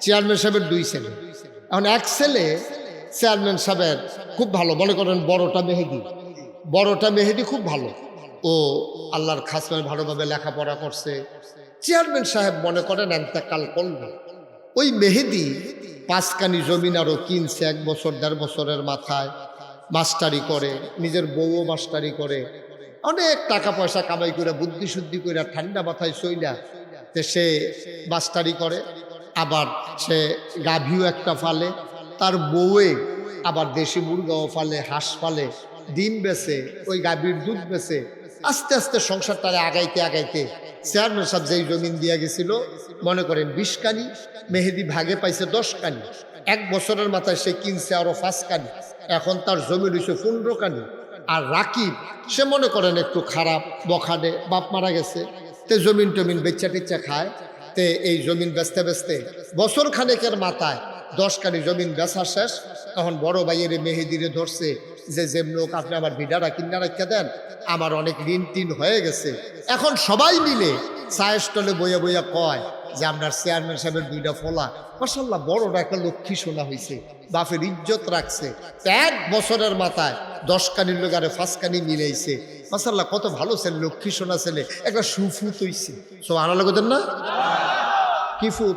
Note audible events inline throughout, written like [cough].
Chairman সাহেবের দুই ছেলে। এখন এক ছেলে চেয়ারম্যান সাহেবের খুব ভালো, মনে করেন বড়টা মেহেদি। বড়টা মেহেদি খুব ভালো। ও আল্লাহর খাসমায় ভালোভাবে লেখাপড়া করছে। চেয়ারম্যান সাহেব মনে করেন এন্তেকাল করল। ওই মেহেদি পাঁচকানি জমিন আরও কিনছে এক বছর, দেড় বছরের মাথায়। মাস্টারি করে, নিজের বউও মাস্টারি করে। অনেক টাকা পয়সা কামাই করে বুদ্ধি শুদ্ধি করে ঠান্ডা মাথায় তে সে মাস্টারি করে। আবার সে গাভীও একটা ফালে, তার বউয়ে আবার দেশি মুরগাও ফালে, হাঁস ফালে, ডিম বেছে, ওই গাভীর দুধ বেছে, আস্তে আস্তে সংসারটারে আগাইতে আগাইতে চেয়ারম্যান সাহেব যেই জমিন দিয়া গেছিল, মনে করেন বিশ কানি মেহেদি ভাগে পাইছে দশ কানি এক বছরের মাথায় সে কিনছে আরও পাঁচ কানি এখন তার জমি রয়েছে পনেরো কানি আর রাকিব, সে মনে করেন একটু খারাপ বখাডে বাপ মারা গেছে, তে জমিন টমিন বেচা টেচা খায়। তে এই জমিন বেচতে বেচতে বছর খানেকের মাথায় দশ কানি জমিন বেচা শেষ। তখন বড় ভাইয়ের মেহেদিরে ধরছে যে যে লোক আপনি আমার ভিডারা কিনা রাখা দেন, আমার অনেক ঋণ টিন হয়ে গেছে। এখন সবাই মিলে চায়ের স্টলে বইয়া বইয়া কয় যে আপনার চেয়ারম্যান সাহেবের দুইটা ফলা। মাসাল্লাহ বড়টা একটা লক্ষ্মী শোনা হয়েছে বাপের ইজ্জত রাখছে। এক বছরের মাথায় দশ কানির লোক আরে ফাঁস কানি মিলাইছে। মাসাল্লাহ কত ভালো ছেলে, লক্ষ্মী শোনা ছেলে। একটা সুফুত হইছে। সব আনা লাগতেন না? কি ফুট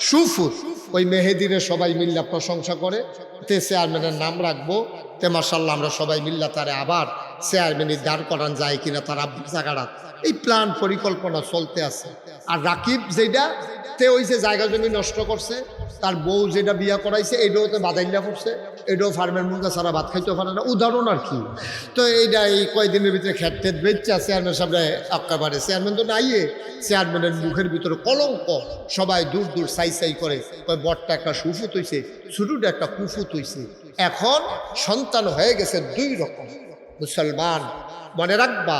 সুফুত। ওই মেহেদিরে সবাই মিল্লা প্রশংসা করে। তে চেয়ারম্যানের নাম রাখব। তে মার্শাল্লাহ আমরা সবাই মিল্লা তারে আবার চেয়ারম্যানের দাঁড় করান যায় কিনা তার আব্বু জায়গাটা। এই প্ল্যান পরিকল্পনা চলতে আছে। আর রাকিব যেটা তে ওই যে জায়গা জমি নষ্ট করছে, তার বউ যেটা বিয়া করাইছে, এইটাও তো বাদাইল্লা করছে এটাও ফার্মের মুরগা ছাড়া ভাত খাইতে পারে না। উদাহরণ আর কি। তো এইটা এই কয়দিনের ভিতরে খেত টেত বেচছে চেয়ারম্যান সামনে আক্কাবারে চেয়ারম্যান তো নাইয়ে চেয়ারম্যানের মুখের ভিতরে কলঙ্ক। সবাই দূর দূর সাই সাই করে বটটা একটা সুফুত হইছে ছোটটা একটা কুফুত হইছে এখন সন্তান হয়ে গেছে দুই রকম। মুসলমান, মনে রাখবা,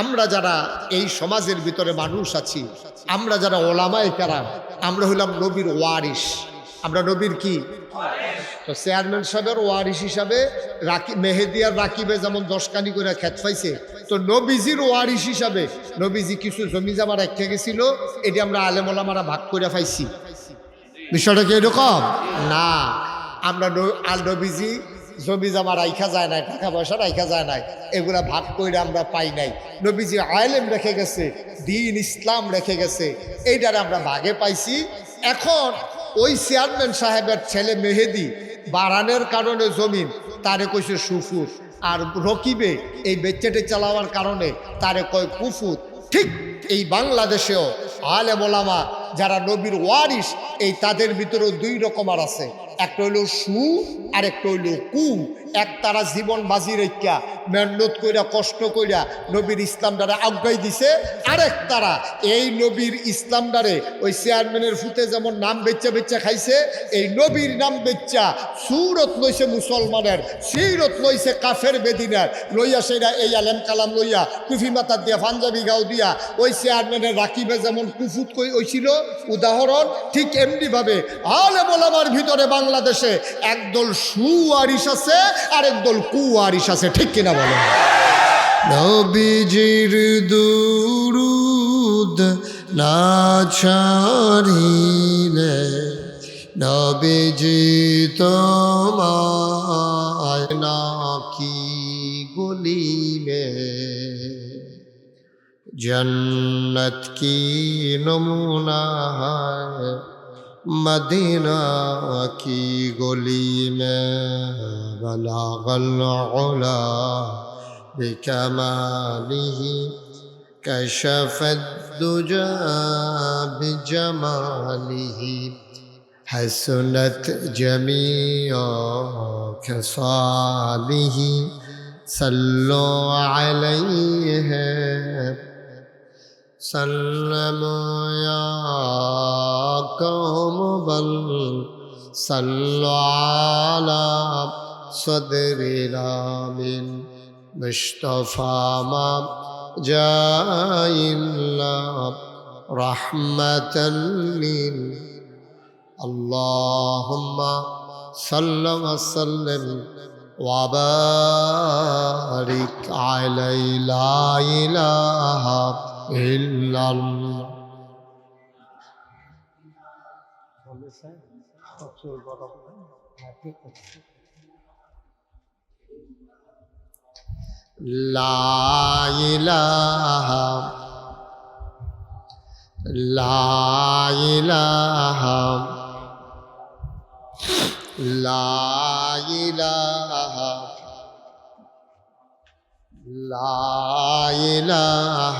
আমরা যারা এই সমাজের ভিতরে মানুষ আছি, আমরা যারা ওলামায় কারাম, আমরা হইলাম নবীর ওয়ারিস আমরা নবীর কি? তো চেয়ারম্যান সাহেবের ওয়ারিস হিসাবে রাকি মেহেদিয়ার রাকিবে যেমন দশকানি করে খেত পাইছে, তো নবীজির ওয়ারিস হিসাবে নবীজি কিছু জমি জামার এক রেখে গেছিল এটি আমরা আলেমলামারা ভাগ করে পাইছি। বিষয়টা কি এরকম? না। আমরা আর নবীজি জমি জামা রাইখা যায় নাই, টাকা পয়সা রাইখা যায় নাই, এগুলা ভাগ করে আমরা পাই নাই। নবীজি আলেম রেখে গেছে, দিন ইসলাম রেখে গেছে, এইটারে আমরা ভাগে পাইছি। এখন ওই চেয়ারম্যান সাহেবের ছেলে মেহেদি বাড়ানোর কারণে জমিন তারে কইছে সুফুর। আর রকিবে এই বেচ্চাটে চালাবার কারণে তারে কয় কুফুত ঠিক এই বাংলাদেশেও আলে বোলামা যারা নবীর ওয়ারিস এই তাদের ভিতরেও দুই রকম আর আছে। একটা হইল সু আর একটা হইল কু। এক তারা জীবন বাজি রেখা, মেহনত কইরা, কষ্ট কইরা নবীর ইসলাম দ্বারা আজ্ঞাই দিছে। আরেক তারা, এই নবীর ইসলাম দ্বারে ওই চেয়ারম্যানের ফুতে যেমন নাম বেচ্চা বেচ্চা খাইছে, এই নবীর নাম বেচ্চা সুরত লইছে মুসলমানের, সিরত লইছে কাফের বেদিনার। লইয়া সেরা এই আলেম কালাম লইয়া, কুফি মাতার দিয়া, পাঞ্জাবি গাও দিয়া, ওই চেয়ারম্যানের রাকিবে যেমন কুফুত কই হইছিল, উদাহরণ, ঠিক এমনি ভাবে আলে বলামার ভিতরে বাংলাদেশে একদল সুয়ারিস আছে আরেক দল কুয়ারিস আছে, ঠিক কিনা বলো? নবীজির দুরুদ না ছাড়িলে নবীজি তোমায় নাকি গলিবে জন্নত কি নমুনা হয়? مدینہ کی گلی میں بلاغ العلا بكماله کشف الدجا بجماله حسنت جميع خصاله صلوا عليه سلموا يا قوم بل صلوا على صدر الامين مصطفى ما جاء إلا رحمة لل اللهم صل وسلم وبارك عليه لا إله إلا الله لا إله لا إله لا إله لا إله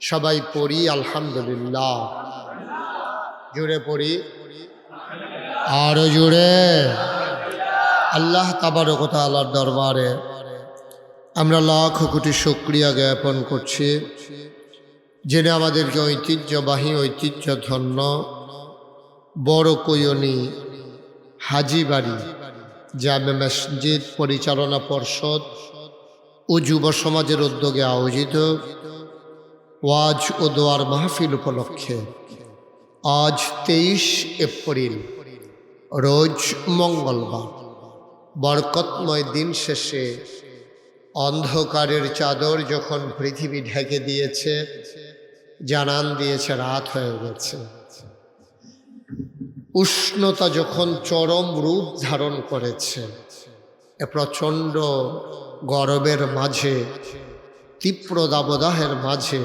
সবাই পড়ি, আলহামদুলিল্লাহ। জুড়ে পড়ি। আরও জুড়ে আল্লাহ তাবারকতা আল্লাহর দরবারে আমরা লাখ কোটি শুক্রিয়া জ্ঞাপন করছি, যিনি আমাদেরকে ঐতিহ্যবাহী ঐতিহ্য ধন্য বড় কৈয়নী হাজিবাড়ি জামে মসজিদ পরিচালনা পর্ষদ ও যুব সমাজের উদ্যোগে আয়োজিত ওয়াজ ও দোয়ার মাহফিল উপলক্ষে আজ তেইশ এপ্রিল, রোজ মঙ্গলবার। বরকতময় দিন শেষে অন্ধকারের চাদর যখন পৃথিবী ঢেকে দিয়েছে, জানান দিয়েছে, রাত হয়ে গেছে। উষ্ণতা যখন চরম রূপ ধারণ করেছে, এ প্রচণ্ড গরমের মাঝে, তীব্র দাবদাহের মাঝে,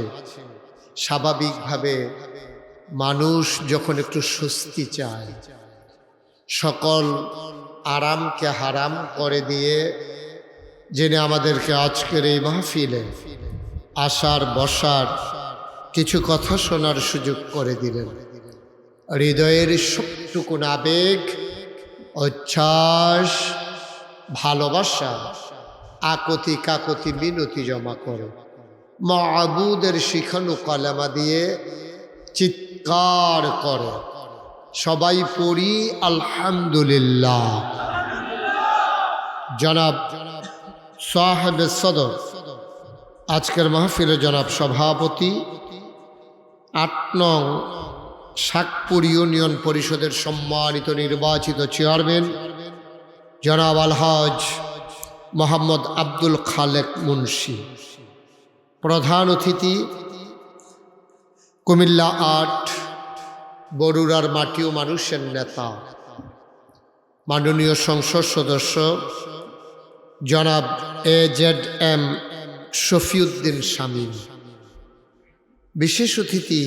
স্বাভাবিকভাবে মানুষ যখন একটু স্বস্তি চায়, সকল আরামকে হারাম করে দিয়ে জেনে আমাদেরকে আজকের এই মাহফিলে আসার, বসার কিছু কথা শোনার সুযোগ করে দিলেন। হৃদয়ের সবটুকুন আবেগ উচ্ছ্বাস ভালোবাসা, আকতি কাকতি মিনতি জমা করো। মাবুদের শিখানো কলামা দিয়ে চিৎকার করো। সবাই পড়ি আলহামদুলিল্লাহ। জনাব সাহেব সদর, আজকের মাহফিলে জনাব সভাপতি আট নং শাকপুর ইউনিয়ন পরিষদের সম্মানিত নির্বাচিত চেয়ারম্যান জনাব আলহাজ মোহাম্মদ আব্দুল খালেক মুন্সি। প্রধান অতিথি কুমিল্লা আট বরুড়ার মাটিও মানুষের নেতা, মাননীয় সংসদ সদস্য জনাব A Z M Shafiuddin Shamim. বিশেষ অতিথি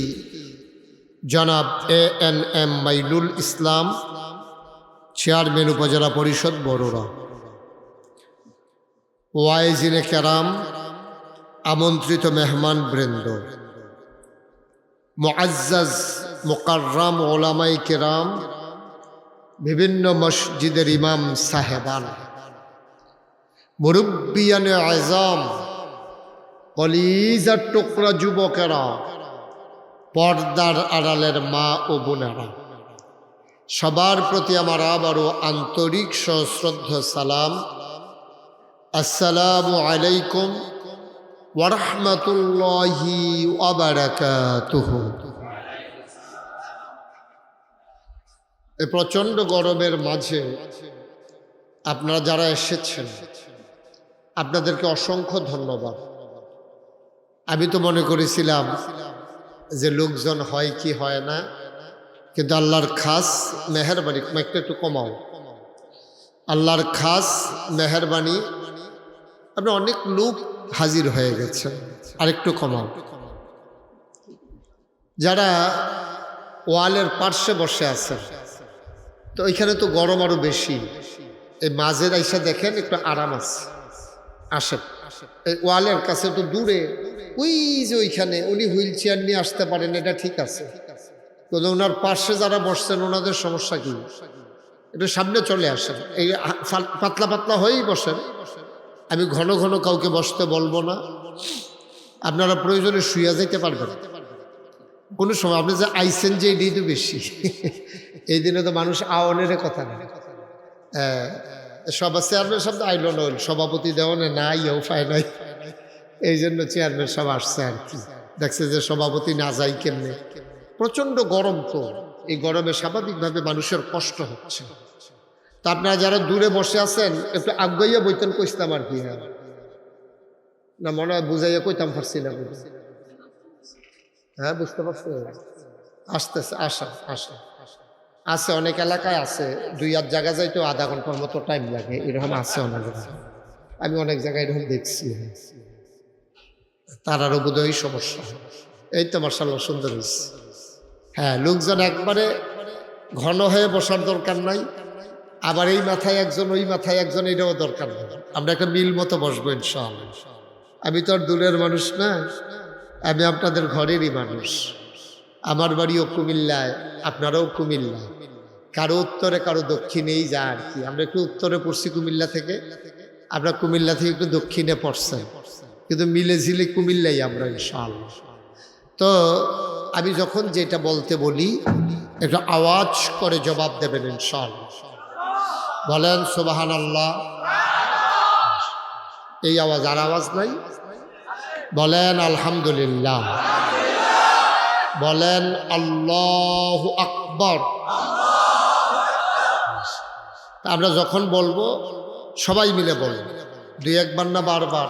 জনাব A N M Mainul Islam, chairman Upazila Parishad বড়োরা ওয়াইজিনে কেরাম, আমন্ত্রিত মেহমান বৃন্দ। মোয়াজ্জাজ মোকাররাম ওলামাই কেরাম, বিভিন্ন মসজিদের ইমাম সাহেবান। মুরব্বিয়ানে আজম কলিজার টুকরা যুবকেরা। পর্দার আড়ালের মা ও বোনেরা, সবার প্রতি আমার আবারও আন্তরিক সশ্রদ্ধ সালাম। আসসালামু আলাইকুম ওরহমতুল্লাহি এই প্রচণ্ড গরমের মাঝে আপনারা যারা এসেছেন, আপনাদেরকে অসংখ্য ধন্যবাদ। আমি তো মনে করেছিলাম যে লোকজন হয় কি হয় না, কিন্তু আল্লাহর খাস মেহরবানি, একটা একটু কমাও। আল্লাহর খাস মেহরবানি, আপনি অনেক লোক হাজির হয়ে গেছে, আরেকটু কমাও। যারা ওয়ালের পার্শ্বে বসে আছেন তো ওইখানে তো গরম আরও বেশি, এই মাঝের আইসা দেখেন একটু আরাম আছে। আসেন। এই ওয়ালের কাছে তো দূরে ওই যে ওইখানে উনি হুইল চেয়ার নিয়ে আসতে পারেন এটা ঠিক আছে। কিন্তু ওনার পাশে যারা বসছেন ওনাদের সমস্যা কি? একটু সামনে চলে আসেন। এই পাতলা পাতলা হয়েই বসেন। আমি ঘন ঘন কাউকে বসতে বলব না। আপনারা প্রয়োজনে শুয়ে যেতে পারবেন। কোনো সময় আপনি যে আইসেন যে এটাই বেশি। এই দিনে তো মানুষ আওয়ানের কথা না। হ্যাঁ, সবার চেয়ারম্যান সব আইল নইল সভাপতি দেওয়ানে না ইয়েও পায় নাই। এই জন্য চেয়ারম্যান সব আসছে আর কি। দেখছে যে সভাপতি না যাই কেমনে? প্রচণ্ড গরম তো। এই গরমে স্বাভাবিকভাবে মানুষের কষ্ট হচ্ছে। তা আপনারা যারা দূরে বসে আছেন, একটু আগাইয়া বইতেন কইতাম আর কি। হ্যাঁ না, মনে হয় বুঝাইয়া কইতাম পারছি না হ্যাঁ বুঝতে পারছি? আসতেছে, আসা আসা। আছে, অনেক এলাকায় আছে। দুই আধ জায়গা যাইতে আধা ঘণ্টার মতো টাইম লাগে। এরকম আছে অনেক। আমি অনেক জায়গায় এরকম দেখছি। তারারও বোধহয় সমস্যা। এই তো মার্শাল্লাহ সুন্দর হয়েছে হ্যাঁ লোকজন একবারে ঘন হয়ে বসার দরকার নাই। আবার এই মাথায় একজন, ওই মাথায় একজন, এটাও দরকার নেই। আমরা একটা মিল মতো বসবো ইনশাআল্লাহ। আমি তো আর দূরের মানুষ না। আমি আপনাদের ঘরেরই মানুষ। আমার বাড়িও কুমিল্লায়, আপনারাও কুমিল্লা কারও উত্তরে, কারও দক্ষিণেই যা আর কি। আমরা একটু উত্তরে পড়ছি কুমিল্লা থেকে, আমরা কুমিল্লা থেকে একটু দক্ষিণে পড়ছে। কিন্তু মিলে ঝিলে কুমিল্লাই আমরা, ইনশাআল্লাহ। তো আমি যখন যেটা বলতে বলি, একটু আওয়াজ করে জবাব দেবেন, ইনশাআল্লাহ। বলেন সুবাহান আল্লাহ এই আওয়াজ, আর আওয়াজ নাই? বলেন, আলহামদুলিল্লাহ। বলেন, আল্লাহ আকবর। আমরা যখন বলব, সবাই মিলে বলব। দুই একবার না বারবার?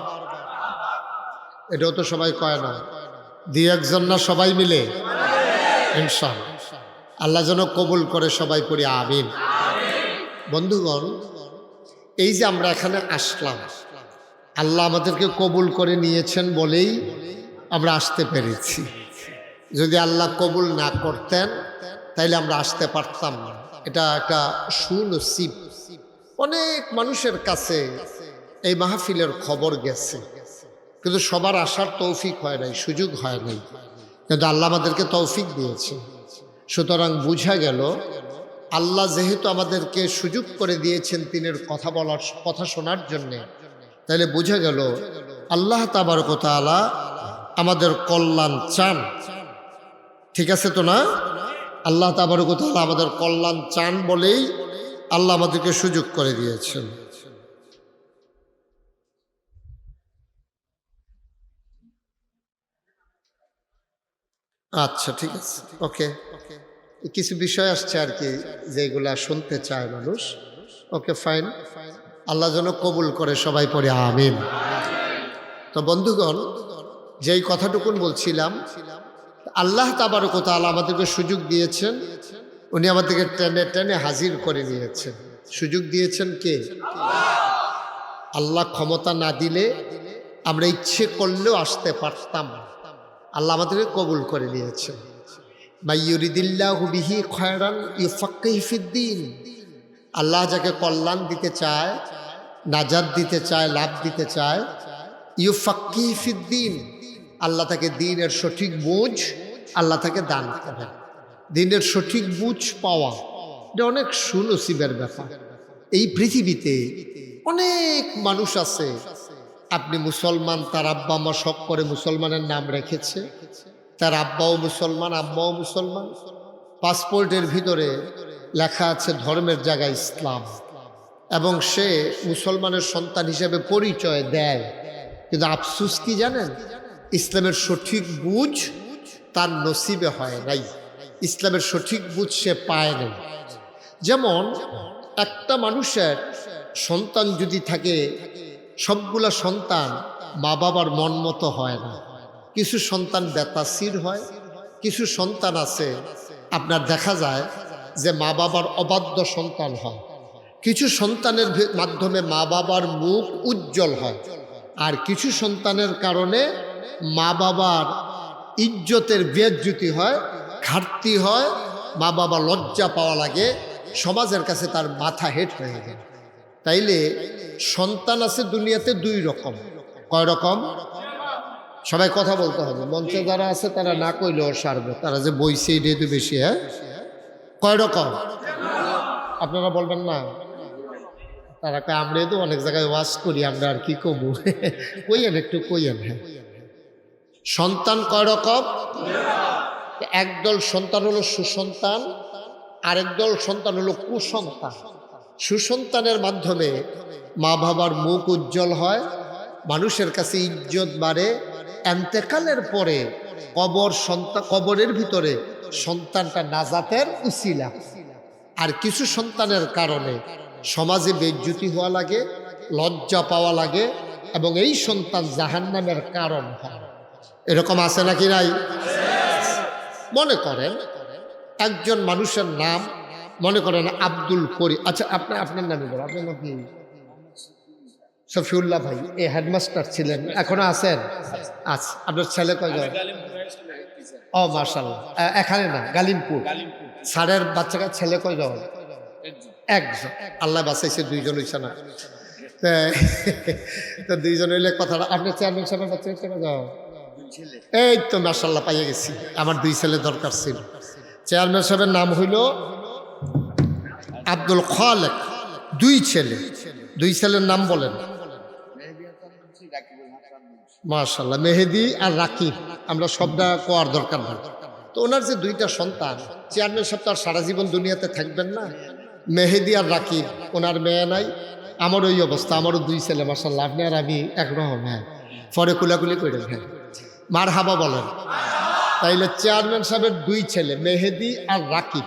এটাও তো সবাই কয় না। দুই একজন না সবাই মিলে? ইনশাল। আল্লাহ যেন কবুল করে সবাই করি আমিন। বন্ধুগণ, এই যে আমরা এখানে আসলাম, আল্লাহ আমাদেরকে কবুল করে নিয়েছেন বলেই আমরা আসতে পেরেছি। যদি আল্লাহ কবুল না করতেন, তাইলে আমরা আসতে পারতাম না। এটা একটা সুনসিব। অনেক মানুষের কাছে এই মাহফিলের খবর গেছে। কিন্তু সবার আসার তৌফিক হয় নাই, সুযোগ হয় নাই। কিন্তু আল্লাহ আমাদেরকে তৌফিক দিয়েছে। সুতরাং বুঝা গেল, আল্লাহ যেহেতু আমাদেরকে সুযোগ করে দিয়েছেন তিনের কথা বলার, কথা শোনার জন্যে তাহলে বুঝা গেল, আল্লাহ তাবার কথা আমাদের কল্যাণ চান। ঠিক আছে তো না? আল্লাহ তাবারকতালা আমাদের কল্যাণ চান বলেই আল্লাহ আমাদেরকে সুযোগ করে দিয়েছেন। আচ্ছা ঠিক আছে। ওকে। কিছু বিষয় আসছে আর কি যেগুলা শুনতে চায় মানুষ। ওকে, ফাইন। আল্লাহ যেন কবুল করে সবাই পড়ে, আমিন। তো বন্ধুগণ, যেই কথাটুকুন বলছিলাম আল্লাহ তাবারকতাল আমাদেরকে সুযোগ দিয়েছেন। উনি আমাদেরকে টেনে টেনে হাজির করে নিয়েছেন। সুযোগ দিয়েছেন কে? আল্লাহ ক্ষমতা না দিলে আমরা ইচ্ছে করলেও আসতে পারতাম আল্লাহ আমাদেরকে কবুল করে নিয়েছেন। মাইয়ুরিদিল্লাহু বিহি খয়রান ইউফাক্কিহি ফিদ্দিন। আল্লাহ যাকে কল্যাণ দিতে চায় নাজাদ দিতে চায়, লাভ দিতে চায়, ইউফাক্কিহি ফিদ্দিন। আল্লাহ তাকে দিনের সঠিক বুঝ, আল্লাহ তাকে দান করেন দিনের সঠিক বুঝ পাওয়া, এটা অনেক সুনসিবের ব্যাপার। এই পৃথিবীতে অনেক মানুষ আছে, আপনি মুসলমান, তার আব্বা, আম্মা শখ করে মুসলমানের নাম রেখেছে। তার আব্বাও মুসলমান আব্বাও মুসলমান। পাসপোর্টের ভিতরে লেখা আছে ধর্মের জায়গায় ইসলাম। এবং সে মুসলমানের সন্তান হিসেবে পরিচয় দেয়। কিন্তু আফসুস কি জানেন? ইসলামের সঠিক বুঝ তার নসিবে হয় নাই। ইসলামের সঠিক বুঝ সে পায় নাই। যেমন, একটা মানুষের সন্তান যদি থাকে, সবগুলা সন্তান মা বাবার মন মতো হয় না। কিছু সন্তান বেতাসির হয়, কিছু সন্তান আছে, আপনার দেখা যায় যে মা বাবার অবাধ্য সন্তান হয়। কিছু সন্তানের মাধ্যমে মা বাবার মুখ উজ্জ্বল হয়। আর কিছু সন্তানের কারণে মা বাবার ইজ্জতের বেজ্জুতি হয়, ঘাটতি হয় মা বাবা লজ্জা পাওয়া লাগে, সমাজের কাছে তার মাথা হেট হয়ে যায়। তাইলে সন্তান আছে দুনিয়াতে দুই রকম। কয় রকম? সবাই কথা বলতে হবে। মঞ্চে যারা আছে তারা না কইলেও সারবে। তারা যে বইছে এটাই তো বেশি হ্যাঁ? কয় রকম? আপনারা বলবেন না। তারা আমরা তো অনেক জায়গায় ওয়াশ করি, আমরা আর কি কমু? [laughs] কইয়েন একটু, কইয়েন হ্যাঁ? সন্তান কয় রকম? একদল সন্তান হলো সুসন্তান, আরেক দল সন্তান হলো কুসন্তান। সুসন্তানের মাধ্যমে মা বাবার মুখ উজ্জ্বল হয়, মানুষের কাছে ইজ্জত বাড়ে। এন্তেকালের পরে কবর সন্তান কবরের ভিতরে সন্তানটা নাজাতের উসিলা। আর কিছু সন্তানের কারণে সমাজে বেজ্জুতি হওয়া লাগে, লজ্জা পাওয়া লাগে এবং এই সন্তান জাহান্নামের কারণ হয়। এরকম আছে নাকি নাই? মনে করেন, একজন মানুষের নাম মনে করেন আব্দুল করি। আচ্ছা আপনার আপনার নামে বলো আপনার নাম কি? শফিউল্লাহ ভাই, এ হেডমাস্টার ছিলেন, এখনও আছেন? আচ্ছা আপনার ছেলে কয়জন? ও মার্শাল্লাহ এখানে না, গালিমপুর। স্যারের বাচ্চাকে ছেলে কয়জন? একজন। আল্লাহ বাঁচাইছে, দুইজন হইছে না। তো দুইজন হইলে কথাটা, আপনার চেয়ারম্যান সাহেবের বাচ্চা যাও এই তো মার্শাল্লাহ পাইয়ে গেছি। আমার দুই ছেলে দরকার ছিল। চেয়ারম্যান সাহেবের নাম হইল আব্দুল খালেক। দুই ছেলে। দুই ছেলের নাম বলেন। মার্শাল্লাহ মেহেদি আর রাকিব। আমরা সবটা কোয়ার দরকার না তো ওনার যে দুইটা সন্তান চেয়ারম্যান সাহেব তো আর সারা জীবন দুনিয়াতে থাকবেন না। মেহেদি আর রাকিব, ওনার মেয়ে নাই। আমার ওই অবস্থা, আমারও দুই ছেলে মার্শাল্লাহ আপনি আর আমি একরকম হ্যাঁ। পরে কুলাকুলি করে হ্যাঁ। মার হাবা বলেন। তাইলে চেয়ারম্যান সাহেবের দুই ছেলে, মেহেদি আর রাকিব।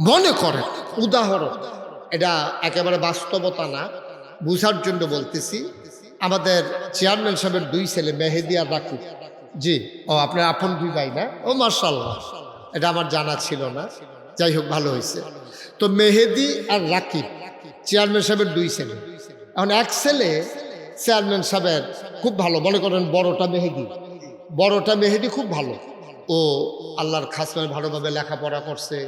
মনে করে, উদাহরণ। এটা একেবারে বাস্তবতা না। বুঝার জন্য বলতেছি, আমাদের চেয়ারম্যান সাহেবের দুই ছেলে, মেহেদি আর রাকিব। জি, ও আপনার আপন দুই ভাই না? ও মার্শাল্লাহ এটা আমার জানা ছিল না। যাই হোক, ভালো হয়েছে। তো মেহেদি আর রাকিব, চেয়ারম্যান সাহেবের দুই ছেলে। এখন এক ছেলে, চেয়ারম্যান সাহেবের খুব ভালো, মনে করেন বড়টা মেহেদি। বড়টা মেহেদি খুব ভালো। ও আল্লাহর খাসমায় ভালোভাবে লেখাপড়া করছে।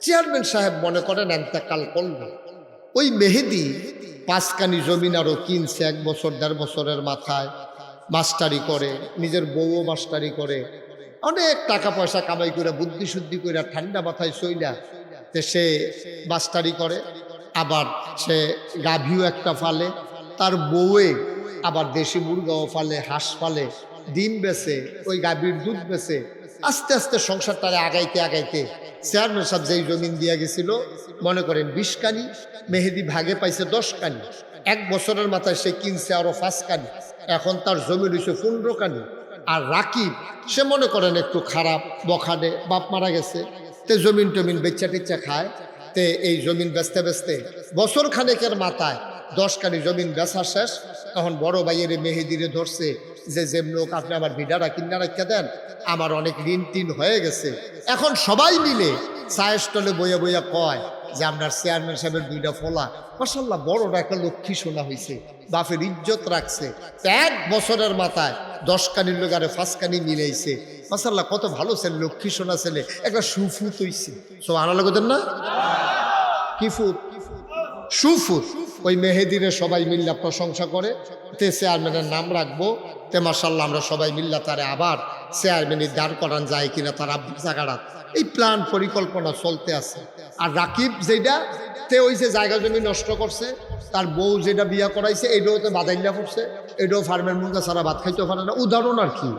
চেয়ারম্যান সাহেব মনে করেন এন্তেকাল করল ওই মেহেদি পাঁচকানি জমিন আরও কিনছে এক বছর, দেড় বছরের মাথায়। মাস্টারি করে, নিজের বউও মাস্টারি করে। অনেক টাকা পয়সা কামাই করে বুদ্ধি শুদ্ধি করে ঠান্ডা মাথায় সইলা তে সে মাস্টারি করে। আবার সে গাভীও একটা ফালে, তার বউয়ে আবার দেশি মুরগাও ফালে, হাঁস ফালে। ডিম বেছে, ওই গাভীর দুধ বেছে, আস্তে আস্তে সংসারটারে আগাইতে আগাইতে চেয়ারম্যান সাহেব যেই জমিন দিয়া গেছিল, মনে করেন বিশ কানি মেহেদি ভাগে পাইছে দশ কানি এক বছরের মাথায় সে কিনছে আরও পাঁচ কানি এখন তার জমি রয়েছে পনেরো কানি আর রাকিব, সে মনে করেন একটু খারাপ বখানে বাপ মারা গেছে। তে জমিন টমিন বেচা টেচা খায়। তে এই জমিন বেচতে বেচতে বছর খানেকের মাথায় দশ কানি জমিন বেচা শেষ। তখন বড় ভাইয়ের মেহেদিরে ধরছে যে যেম লোক আপনি আমার ভিডারা কিনা রাখা দেন, আমার অনেক ঋণ টিন হয়ে গেছে। এখন সবাই মিলে চায়ের স্টলে বইয়া বইয়া কয় যে আপনার চেয়ারম্যান সাহেবের দুইটা ফলা। মাসাল্লাহ বড়টা একটা লক্ষ্মী শোনা হয়েছে বাপের ইজ্জত রাখছে। এক বছরের মাথায় দশ কানির লোক আরে পাঁচ কানি মিলাইছে। মাসাল্লাহ কত ভালো ছেলে, লক্ষ্মী শোনা ছেলে, একটা সুফুত হইছে। সব আনা লাগতেন না? কি ফুট সুফুত। ওই মেহেদিরে সবাই মিল্লা প্রশংসা করে। তে চেয়ারম্যানের নাম রাখব। তে মার্শাল্লাহ আমরা সবাই মিল্লা তারে আবার চেয়ারম্যানের দাঁড় করান যায় কিনা তার আব্দুল জাগারাত এই প্ল্যান পরিকল্পনা চলতে আছে। আর রাকিব যেটা তে ওই যে জায়গা জমি নষ্ট করছে, তার বউ যেটা বিয়া করাইছে এইটাও তো বাদাইল্লা করছে এটাও ফার্মের মুখে সারা ভাত খাইতে পারে না। উদাহরণ আর কি?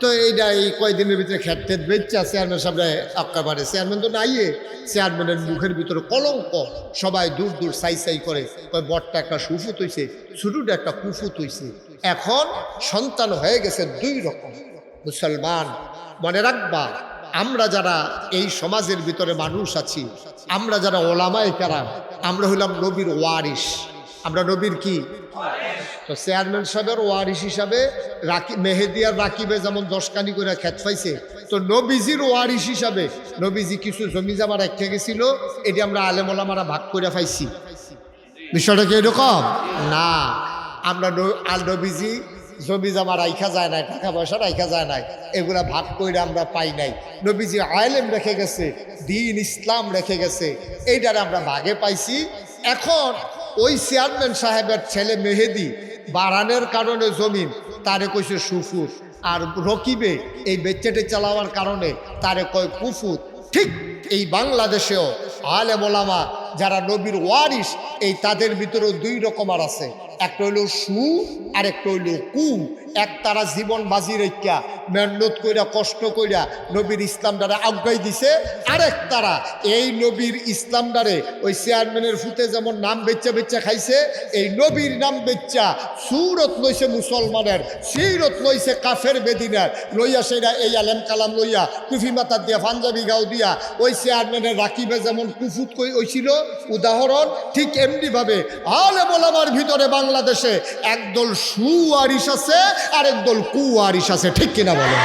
তো এইটা এই কয়দিনের ভিতরে খেত টেত বেচছে চেয়ারম্যান সামনে আক্কাবারে চেয়ারম্যান তো নাইয়ে চেয়ারম্যানের মুখের ভিতরে কলঙ্ক। সবাই দূর দূর সাই সাই করে, কয় বটটা একটা সুফুত হইছে ছোটটা একটা কুফুত হইছে এখন সন্তান হয়ে গেছে দুই রকম। মুসলমান, মনে রাখবা আমরা যারা এই সমাজের ভিতরে মানুষ আছি, আমরা যারা ওলামায় কারাম, আমরা হইলাম নবীর ওয়ারিস আমরা নবীর কি? তো চেয়ারম্যান সাহেবের ওয়ারিস হিসাবে রাকি মেহেদিয়ার রাকিবে যেমন দশকানি করে খেত পাইছে, তো নবীজির ওয়ারিস হিসাবে নবীজি কিছু জমি জামা রেখে গেছিল, এটি আমরা আলেমলামারা ভাগ করে পাইছি। বিষয়টা কি এরকম? না। আমরা আল নবীজি জমি জামা রাইখা যায় নাই, টাকা পয়সা রাইখা যায় নাই, এগুলা ভাগ করে আমরা পাই নাই। নবীজি আলেম রেখে গেছে, দিন ইসলাম রেখে গেছে, এইটারে আমরা ভাগে পাইছি। এখন ওই চেয়ারম্যান সাহেবের ছেলে মেহেদি বাড়ানোর কারণে জমিন তারে কইছে সুফুর। আর রকিবে এই বেচ্চাটে চালাওয়ার কারণে তারে কয় কুফুর। ঠিক এই বাংলাদেশেও আলে বোলামা যারা নবীর ওয়ারিস এই তাদের ভিতরেও দুই রকম আর আছে। একটা হইল সু আর একটা হইল কু। এক তারা জীবন বাজি রেখা, মেহনত কইরা, কষ্ট কইরা নবীর ইসলাম দ্বারা আজ্ঞাই দিছে। আরেক তারা, এই নবীর ইসলাম দ্বারে ওই চেয়ারম্যানের ফুতে যেমন নাম বেচ্চা বেচ্চা খাইছে, এই নবীর নাম বেচ্চা সুরত লইছে মুসলমানের, সিরত লইছে কাফের বেদিনার। লইয়া সেরা এই আলেম কালাম লইয়া, কুফি মাতার দিয়া, পাঞ্জাবি গাও দিয়া, ওই চেয়ারম্যানের রাকিবে যেমন কুফুত কই হইছিল, উদাহরণ, ঠিক এমনি ভাবে আলে বলামার ভিতরে বাংলাদেশে একদল সুয়ারিস আছে আর একদল কুয়ারিস আছে, ঠিক কিনা বলে?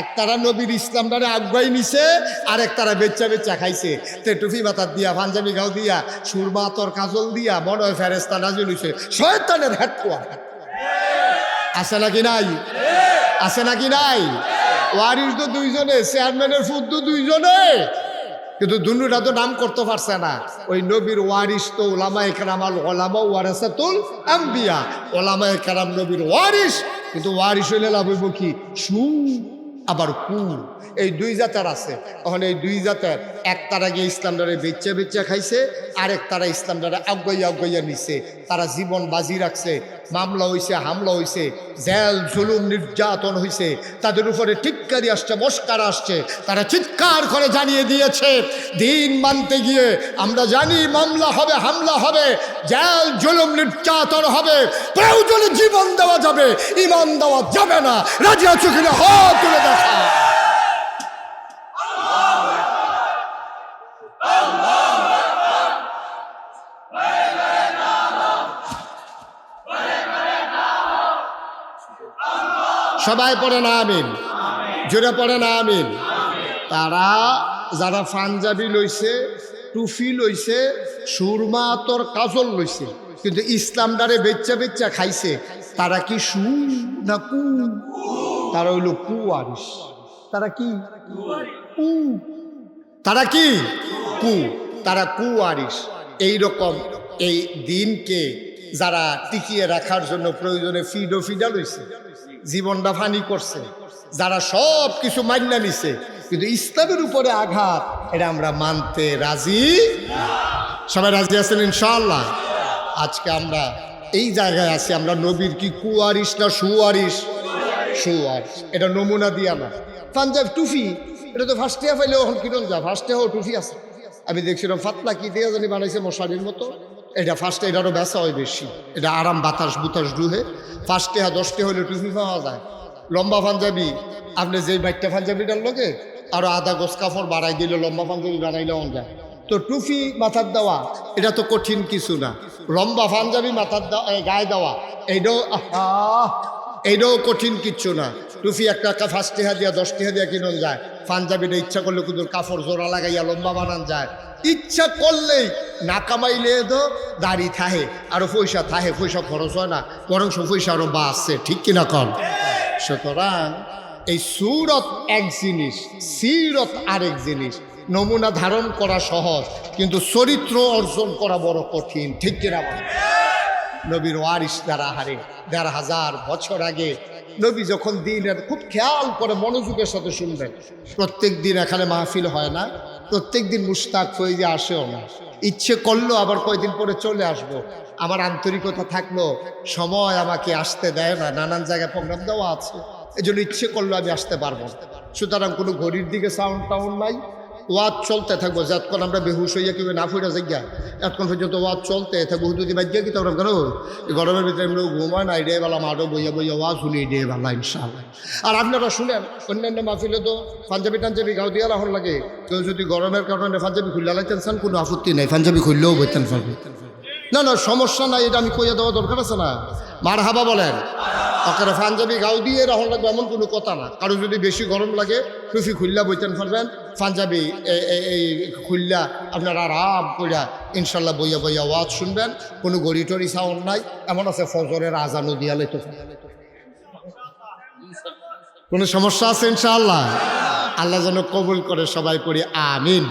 এক তারা নবীর ইসলাম দ্বারা আগ্রহী নিছে আর এক তারা বেচ্চা বেচ্চা খাইছে। তে টুফি মাথার দিয়া, পাঞ্জাবি গাও দিয়া, সুরমা, তোর কাজল দিয়া হয় ফেরেস্তা নাজিল হইছে। শয়তানের হেটকুয়া আছে নাকি নাই? আছে নাকি নাই? ওয়ারিস তো দুইজনে, চেয়ারম্যানের ফুট তো দুইজনে। কিন্তু দুনুটা তো নাম করতে পারছে না। ওই নবীর ওয়ারিস তো ওলামা একরাম আল ওলামা ওয়ারাসাতুল আম্বিয়া। ওলামা একরাম নবীর ওয়ারিস কিন্তু ওয়ারিস হইলে লাভ হইব কি? সু আবার কু এই দুই জাতের আছে। তখন এই দুই জাতের, এক তারা গিয়ে ইসলাম দ্বারা বেচ্চা বেচ্চা খাইছে, আরেক তারা ইসলাম দ্বারা আগাইয়া আগাইয়া নিছে। তারা জীবন বাজি রাখছে, মামলা হইছে, হামলা হইছে, জেল, জুলুম, নির্যাতন হইছে। তাদের উপরে টিক্কারি আসছে, মস্কার আসছে। তারা চিৎকার করে জানিয়ে দিয়েছে, দিন মানতে গিয়ে আমরা জানি মামলা হবে, হামলা হবে, জেল, জুলুম, নির্যাতন হবে। প্রয়োজনে জীবন যাবে ইমান দেওয়া যাবে না। রাজি আছো কিনা? হাত তুলে দেখা। সবাই পড়ে না, আমিন। জোরে পড়ে না, আমিন। তারা যারা পাঞ্জাবি লইছে, টুফি লইছে, সুরমা তোর কাজল লইছে, কিন্তু ইসলাম দ্বারে বেচ্চা বেচ্চা খাইছে। তারা কি সু না কু তারা হইল কু আরিস তারা কি? কু। তারা কি? কু। তারা কু আরিস এইরকম এই দিনকে যারা টিকিয়ে রাখার জন্য প্রয়োজনে ফিডো ফিডা লইছে, জীবনটা ফানি করছে, যারা সব কিছু মান্যা নিছে, কিন্তু ইসলামের উপরে আঘাত, এটা আমরা মানতে রাজি সবাই রাজি আছেন ইনশাল্লাহ আজকে আমরা এই জায়গায় আছি আমরা, নবীর কি কুয়ারিস না সুয়ারিস সুয়ারিস এটা নমুনা দিয়ে আমার। পাঞ্জাব টুফি, এটা তো ফার্স্ট ইয়ার পাইলে এখন কিরণ যা ফার্স্ট ইয়ার টুফি আছে। আমি দেখছিলাম ফাতলা কি দিয়ে জানি বানাইছে মশারির মতো। এটা ফার্স্টে এটারও বেচা হয় বেশি। এটা আরাম, বাতাস, বুতাস ডুহে ফার্স্টে হা দশটে হলে টুফি পাওয়া যায়। লম্বা পাঞ্জাবি, আপনি যে বাইকটা পাঞ্জাবিটার লোকে আরও আধা গোস কাপড় বাড়াই দিলে লম্বা পাঞ্জাবি বানাইলে অন যায়। তো টুপি মাথার দেওয়া, এটা তো কঠিন কিছু না। লম্বা পাঞ্জাবি মাথার গায়ে দেওয়া এইটাও এইটাও কঠিন কিচ্ছু না। টুপি একটা ফার্স্ট টিহা দিয়া, দশ টিহা দিয়া কিনন যায়। পাঞ্জাবিটা ইচ্ছা করলে কিন্তু কাপড় জোড়া লাগাইয়া লম্বা বানান যায়। ইচ্ছা করলেই না কামাইলে তো দাড়ি থাহে, আরও পয়সা থাহে, পয়সা খরচ হয় না, বরং পয়সা আরও বাড়ছে ঠিক কিনা কম সুতরাং এই সুরত এক জিনিস, সিরত আরেক জিনিস। নমুনা ধারণ করা সহজ, কিন্তু চরিত্র অর্জন করা বড় কঠিন ঠিক কিনা? নবীর ওয়ারিস দ্বারা হারে দেড় হাজার বছর আগে নবী যখন দিনের খুব খেয়াল করে মনোযোগের সাথে শুনবেন, প্রত্যেক দিন এখানে মাহফিল হয় না, প্রত্যেক দিন মুস্তাক হয়ে যে আসেও না ইচ্ছে করল আবার কয়দিন পরে চলে আসব। আমার আন্তরিকতা থাকল, সময় আমাকে আসতে দেয় না, নানান জায়গায় প্রোগ্রাম দেওয়া আছে এই ইচ্ছে করল আমি আসতে পারব। সুতরাং কোনো ঘড়ির দিকে সাউন্ড টাউন্ড নাই ওয়াজ চলতে থাকব যতক্ষণ আমরা বেহুশ হইয়া কেউ না ফুটে যাই গা এতক্ষণ পর্যন্ত ওয়াজ চলতে থাকব যদি বাজ্যা কি তোমরা কেন গরমের ভিতরে এমনি ঘুমায় না এডে বেলা মাঠও বইয়া বইয়া ওয়াজ শুনি এডে বেলা, ইনশাআল্লাহ। আর আপনারা শুনেন, অন্যান্য মাহফিলে তো পাঞ্জাবি টাঞ্জাবি গাও দিয়া রাখুন লাগে, কেউ যদি গরমের কারণে পাঞ্জাবি খুললে চান কোনো আপত্তি নেই, পাঞ্জাবি খুললেও বইতেন পারবে না না, সমস্যা নাই, এটা আমি কইয়া দেওয়া দরকার আছে না। মার হাবা বলেন। ওকে পাঞ্জাবি গাও দিয়ে রহন লাগবে এমন কোনো কথা না। কারও যদি বেশি গরম লাগে টুফি খুললা বইতেন এ- এ- এই খুললা আপনারা আরাম কইরা ইনশাল্লাহ বইয়া বইয়া ওয়াজ শুনবেন। কোনো গড়ি টড়ি সাউন্ড নাই, এমন আছে ফজরের আজানও দিয়া লইতে কোনো সমস্যা আছে ইনশাআল্লাহ? আল্লাহ যেন কবুল করে সবাই করি আমিন।